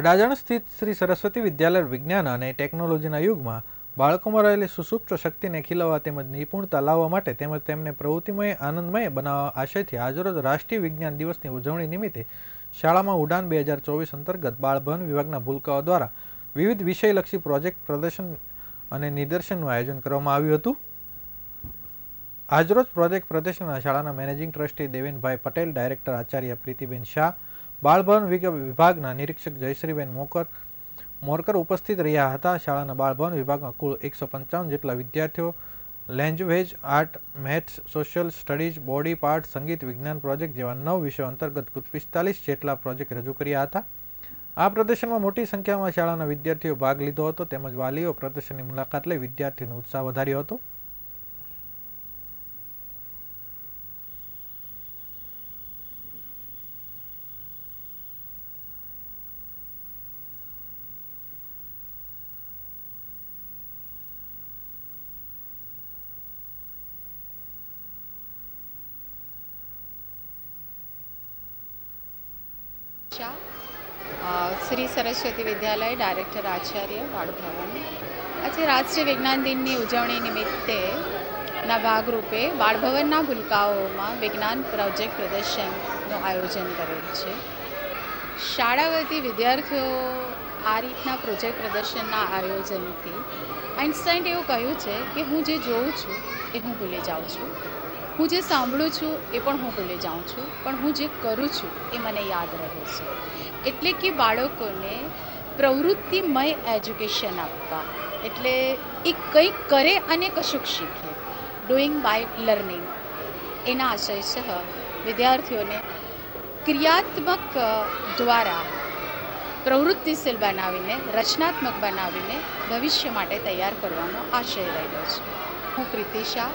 અડાજણ સ્થિત શ્રી સરસ્વતી વિદ્યાલય વિજ્ઞાન અને ટેકનોલોજીના યુગમાં બાળકોમાં રહેલી સુસુપ્ત શક્તિને ખીલવવા તેમજ નિપુણતા લાવવા માટે તેમજ તેમને પ્રવૃત્તિમય, આનંદમય બનાવવા આશયથી આજરોજ રાષ્ટ્રીય વિજ્ઞાન દિવસની ઉજવણી નિમિત્તે શાળામાં ઉડાન બે હજાર ચોવીસ અંતર્ગત બાળભવન વિભાગના ભૂલકાઓ દ્વારા વિવિધ વિષયલક્ષી પ્રોજેક્ટ પ્રદર્શન અને નિદર્શનનું આયોજન કરવામાં આવ્યું હતું. આજરોજ પ્રોજેક્ટ પ્રદર્શનના શાળાના managing trustee Devenbhai Patel, director Acharya Pritiben Shah બાળભવન વિભાગના નિરીક્ષક જયશ્રીબેન મોકર મોરકર ઉપસ્થિત રહ્યા હતા. શાળાના બાળભવન વિભાગમાં કુલ એકસો પંચાવન જેટલા વિદ્યાર્થીઓ, language, art, maths, social studies, body, part, સંગીત, વિજ્ઞાન પ્રોજેક્ટ જેવા નવ વિષયો અંતર્ગત પિસ્તાલીસ જેટલા પ્રોજેક્ટ રજૂ કર્યા હતા. આ પ્રદર્શનમાં મોટી સંખ્યામાં શાળાના વિદ્યાર્થીઓ ભાગ લીધો હતો. તેમજ વાલીઓ પ્રદર્શનની મુલાકાત લઈ વિદ્યાર્થીઓનો ઉત્સાહ વધાર્યો હતો. શાહ શ્રી સરસ્વતી વિદ્યાલય ડાયરેક્ટર આચાર્ય બાળભવન. આજે રાષ્ટ્રીય વિજ્ઞાન દિનની ઉજવણી નિમિત્તે ના ભાગરૂપે બાળભવનના ભૂલકાઓમાં વિજ્ઞાન પ્રોજેક્ટ પ્રદર્શનનું આયોજન કરેલ છે. શાળા વતી વિદ્યાર્થીઓ આ રીતના પ્રોજેક્ટ પ્રદર્શનના આયોજનથી આઇન્સ્ટાઇન્ટ એવું કહ્યું છે કે હું જે જોઉં છું એ હું ભૂલી જાઉં છું. હું જે સાંભળું છું એ પણ હું ભૂલી જાઉં છું, પણ હું જે કરું છું એ મને યાદ રહે છે. એટલે કે બાળકોને પ્રવૃત્તિમય એજ્યુકેશન આપવા, એટલે એ કંઈક કરે અને કશુંક શીખે. ડુઈંગ બાય લર્નિંગ એના આશય સહ વિદ્યાર્થીઓને ક્રિયાત્મક દ્વારા પ્રવૃત્તિશીલ બનાવીને, રચનાત્મક બનાવીને ભવિષ્ય માટે તૈયાર કરવાનો આશય રહેલો છે. હું પ્રીતિ શાહ